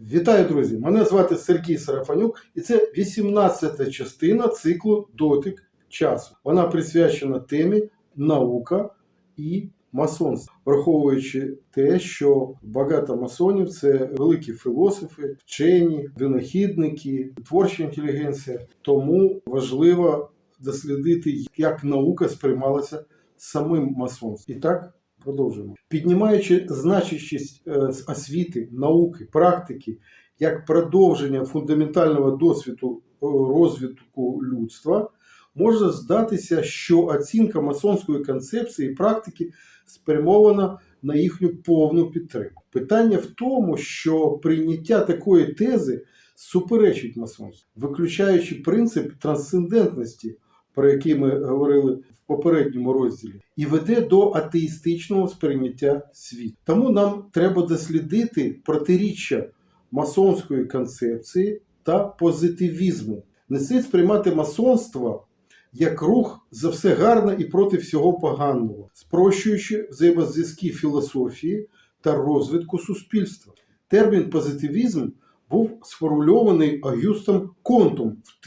Вітаю, друзі! Мене звати Сергій Сарафанюк, і це 18-та частина циклу Дотик часу. Вона присвячена темі наука і масонство, враховуючи те, що багато масонів це великі філософи, вчені, винахідники, творча інтелігенція. Тому важливо дослідити, як наука сприймалася самим масонством. І так. Продовжуємо. Піднімаючи значущість е, освіти, науки, практики як продовження фундаментального досвіду е, розвитку людства, може здатися, що оцінка масонської концепції і практики спрямована на їхню повну підтримку. Питання в тому, що прийняття такої тези суперечить масонству, виключаючи принцип трансцендентності, про який ми говорили в попередньому розділі, і веде до атеїстичного сприйняття світу. Тому нам треба дослідити протиріччя масонської концепції та позитивізму. Не слід сприймати масонство як рух за все гарне і проти всього поганого, спрощуючи взаємозв'язки філософії та розвитку суспільства. Термін позитивізм був сформульований Агюстом Контом в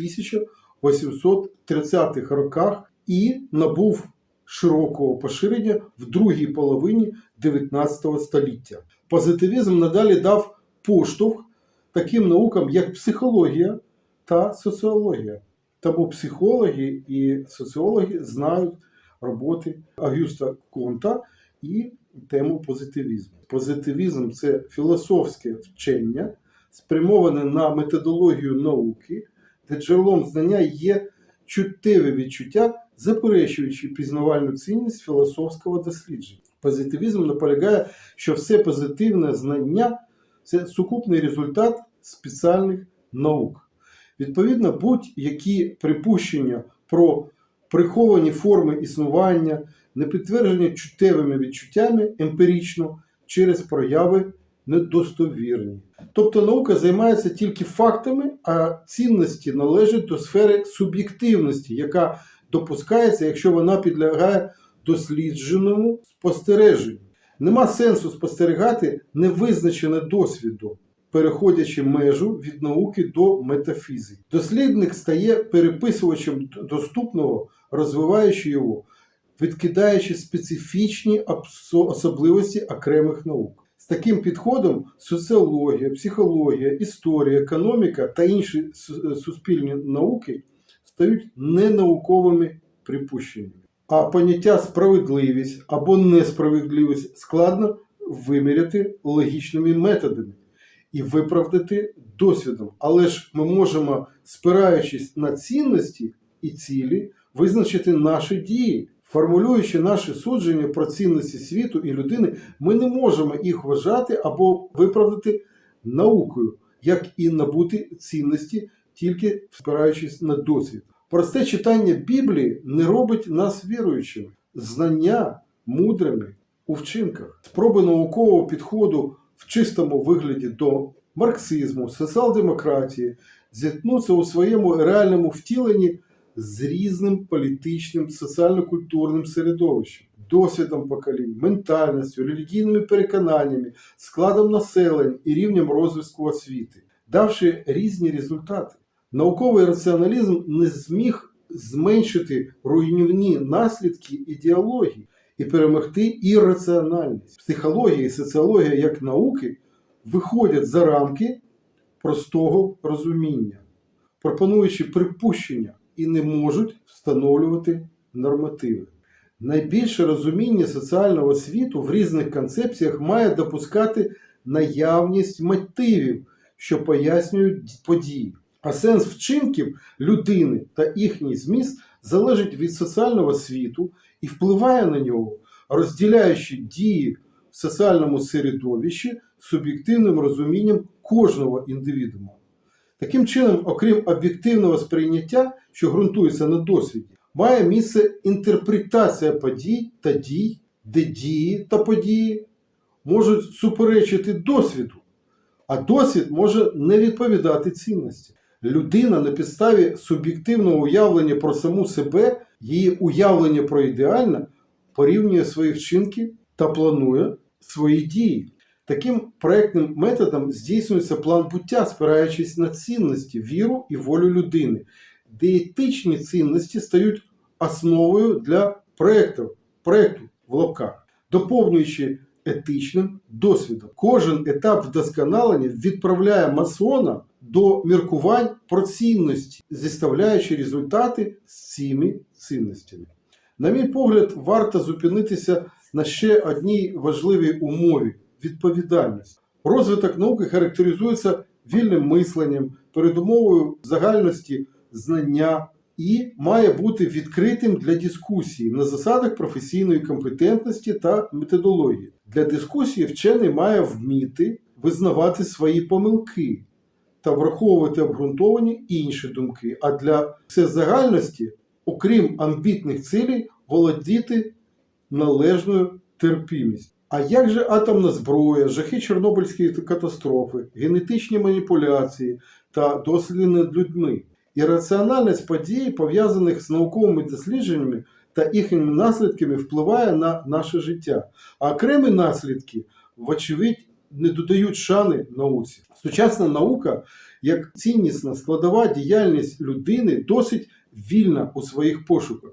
1830-х роках і набув широкого поширення в другій половині 19 століття. Позитивізм надалі дав поштовх таким наукам, як психологія та соціологія. Тому психологи і соціологи знають роботи Агюста Конта і тему позитивізму. Позитивізм це філософське вчення, спрямоване на методологію науки, джерелом знання є чуттєве відчуття, заперечуючи пізнавальну цінність філософського дослідження. Позитивізм наполягає, що все позитивне знання це сукупний результат спеціальних наук. Відповідно, будь-які припущення про приховані форми існування, не підтверджені чуттєвими відчуттями емпірично через прояви недостовірні. Тобто наука займається тільки фактами, а цінності належать до сфери суб'єктивності, яка допускається, якщо вона підлягає дослідженому спостереженню. Нема сенсу спостерігати невизначене досвідом, переходячи межу від науки до метафізики. Дослідник стає переписувачем доступного, розвиваючи його, відкидаючи специфічні особливості окремих наук. Таким підходом соціологія, психологія, історія, економіка та інші суспільні науки стають ненауковими припущеннями. А поняття справедливість або несправедливість складно виміряти логічними методами і виправдати досвідом. Але ж ми можемо, спираючись на цінності і цілі, визначити наші дії. Формулюючи наші судження про цінності світу і людини, ми не можемо їх вважати або виправдати наукою, як і набути цінності, тільки спираючись на досвід. Просте читання Біблії не робить нас віруючими, знання мудрими у вчинках, спроби наукового підходу в чистому вигляді до марксизму, соціал-демократії зіткнуться у своєму реальному втіленні з різним політичним, соціально-культурним середовищем, досвідом поколінь, ментальністю, релігійними переконаннями, складом населення і рівнем розвитку освіти, давши різні результати. Науковий раціоналізм не зміг зменшити руйнівні наслідки ідеології і перемогти ірраціональність. Психологія і соціологія як науки виходять за рамки простого розуміння, пропонуючи припущення і не можуть встановлювати нормативи. Найбільше розуміння соціального світу в різних концепціях має допускати наявність мотивів, що пояснюють події. А сенс вчинків людини та їхній зміст залежить від соціального світу і впливає на нього, розділяючи дії в соціальному середовищі суб'єктивним розумінням кожного індивідуума. Таким чином, окрім об'єктивного сприйняття, що ґрунтується на досвіді, має місце інтерпретація подій та дій, де дії та події можуть суперечити досвіду, а досвід може не відповідати цінності. Людина на підставі суб'єктивного уявлення про саму себе, її уявлення про ідеальне, порівнює свої вчинки та планує свої дії. Таким проектним методом здійснюється план буття, спираючись на цінності, віру і волю людини, де етичні цінності стають основою для проекту, проекту в лапках, доповнюючи етичним досвідом. Кожен етап вдосконалення відправляє масона до міркувань про цінності, зіставляючи результати з цими цінностями. На мій погляд, варто зупинитися на ще одній важливій умові відповідальність. Розвиток науки характеризується вільним мисленням, передумовою загальності знання і має бути відкритим для дискусії на засадах професійної компетентності та методології. Для дискусії вчений має вміти визнавати свої помилки та враховувати обґрунтовані інші думки. А для всезагальності, окрім амбітних цілей, володіти належною терпімістю. А як же атомна зброя, жахи Чорнобильської катастрофи, генетичні маніпуляції та досліди над людьми? Ірраціональність подій, пов'язаних з науковими дослідженнями та їхніми наслідками, впливає на наше життя. А окремі наслідки, вочевидь, не додають шани науці. Сучасна наука, як ціннісна складова діяльність людини, досить вільна у своїх пошуках,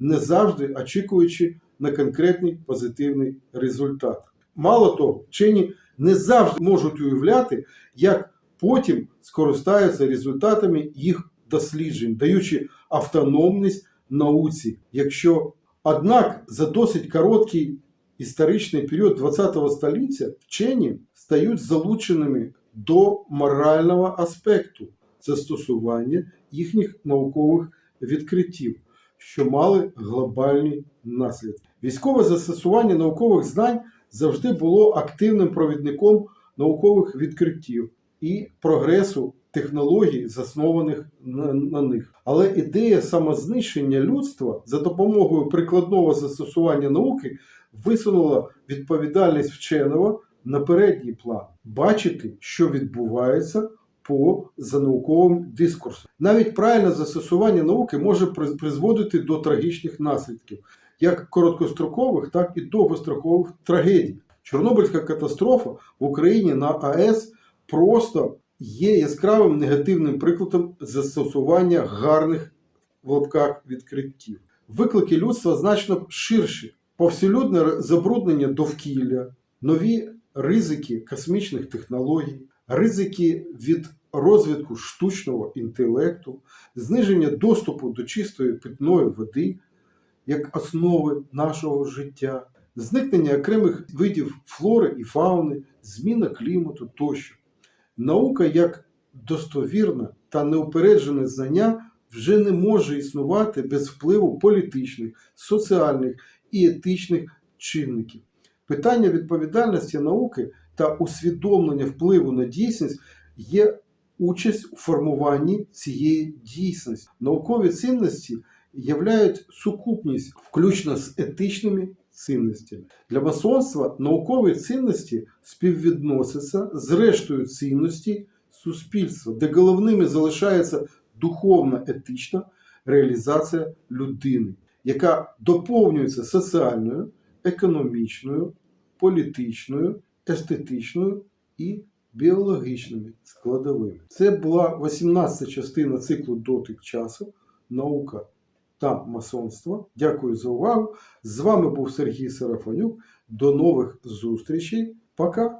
не завжди очікуючи на конкретний позитивний результат. Мало того, вчені не завжди можуть уявляти, як потім скористаються результатами їх досліджень, даючи автономність науці. Якщо, однак, за досить короткий історичний період ХХ століття вчені стають залученими до морального аспекту застосування їхніх наукових відкриттів, що мали глобальні наслідки. Військове застосування наукових знань завжди було активним провідником наукових відкриттів і прогресу технологій, заснованих на, них. Але ідея самознищення людства за допомогою прикладного застосування науки висунула відповідальність вченого на передній план, бачити, що відбувається по занауковим дискурсам. Навіть правильне застосування науки може приз- призводити до трагічних наслідків, як короткострокових, так і довгострокових трагедій. Чорнобильська катастрофа в Україні на АЕС просто є яскравим негативним прикладом застосування гарних в лапках відкриттів. Виклики людства значно ширші. Повсюдне забруднення довкілля, нові ризики космічних технологій, ризики від розвитку штучного інтелекту, зниження доступу до чистої питної води як основи нашого життя, зникнення окремих видів флори і фауни, зміна клімату тощо. Наука як достовірне та неупереджене знання вже не може існувати без впливу політичних, соціальних і етичних чинників. Питання відповідальності науки та усвідомлення впливу на дійсність є участь у формуванні цієї дійсності. Наукові цінності являють сукупність, включно з етичними цінностями. Для масонства наукові цінності співвідносяться з рештою цінностей суспільства, де головними залишається духовна етична реалізація людини, яка доповнюється соціальною, економічною, політичною, естетичною і біологічними складовими. Це була 18 частина циклу дотик часу, наука та масонство. Дякую за увагу. З вами був Сергій Сарафанюк. До нових зустрічей. Пока!